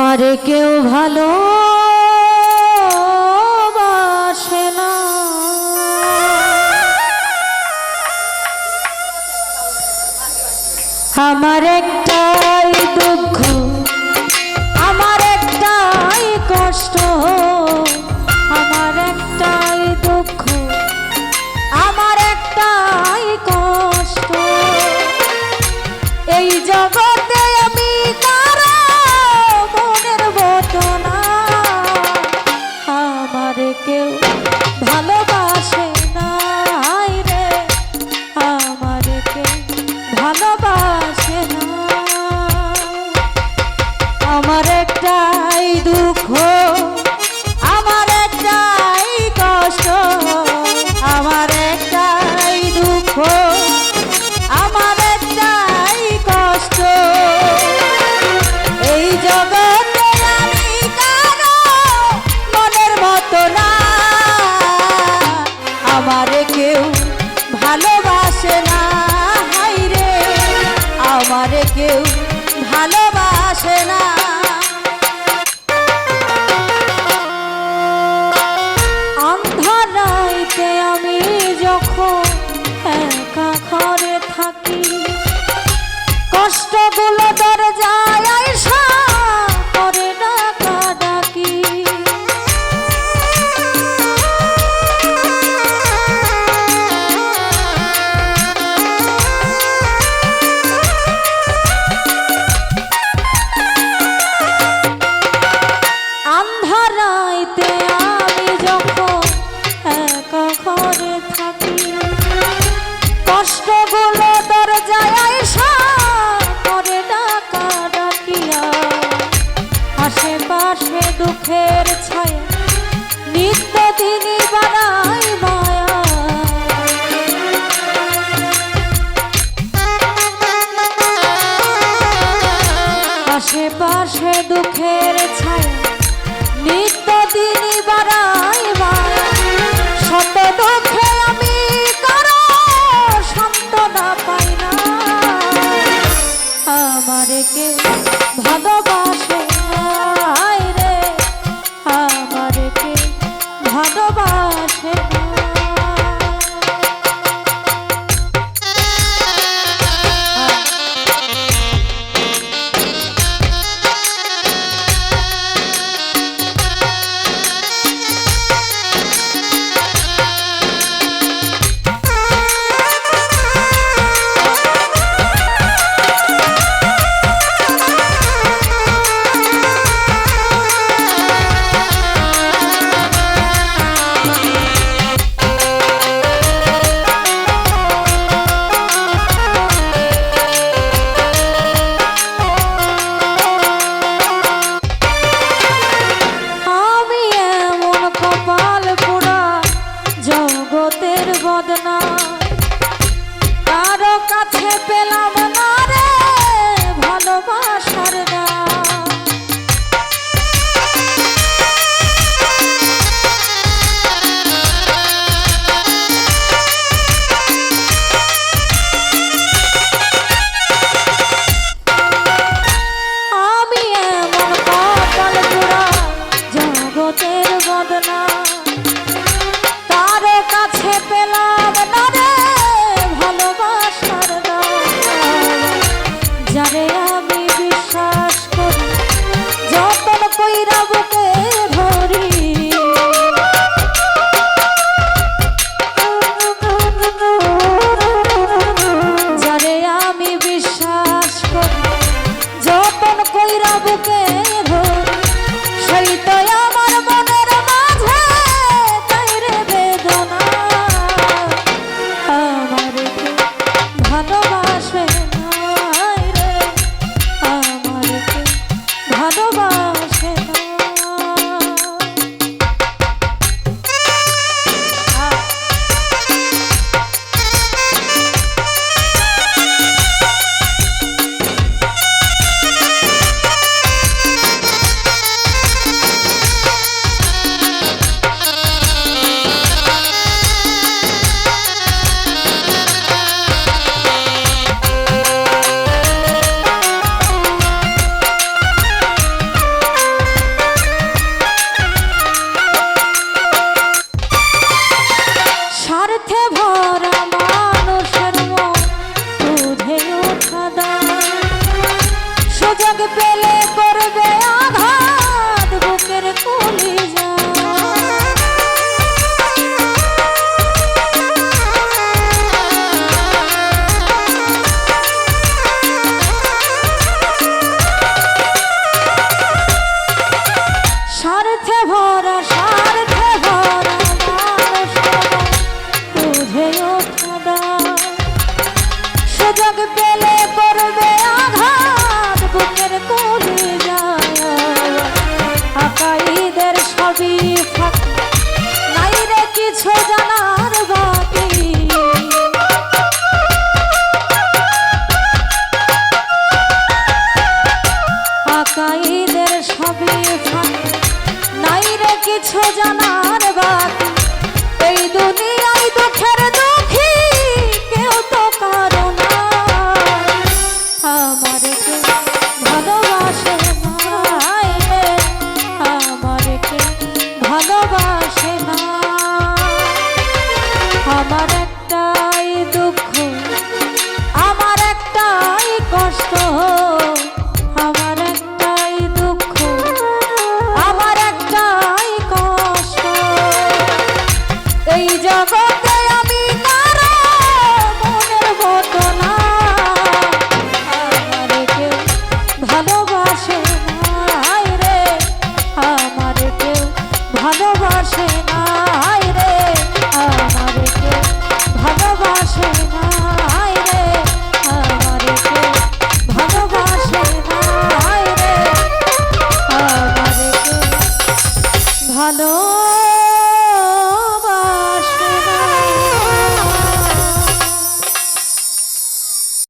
আমার কেউ ভালো না। আমার একটাই দুঃখ, আমার একটাই কষ্ট, আমার একটাই দুঃখ, আমার একটাই কষ্ট। এই জগত nova কেউ ভালোবাসে না। আছে বদনা। কারও কাছে পেলাম না রে ভালোবাসার না। আমি এমন কপাল জগতের বদনা। আকাইদের সবই ফাঁকি। নাই রে কিছু জানার বাকি। এই দুনিয়ায় দুঃখের দুঃখী কেউ কে আমার একটাই দুঃখ, আমার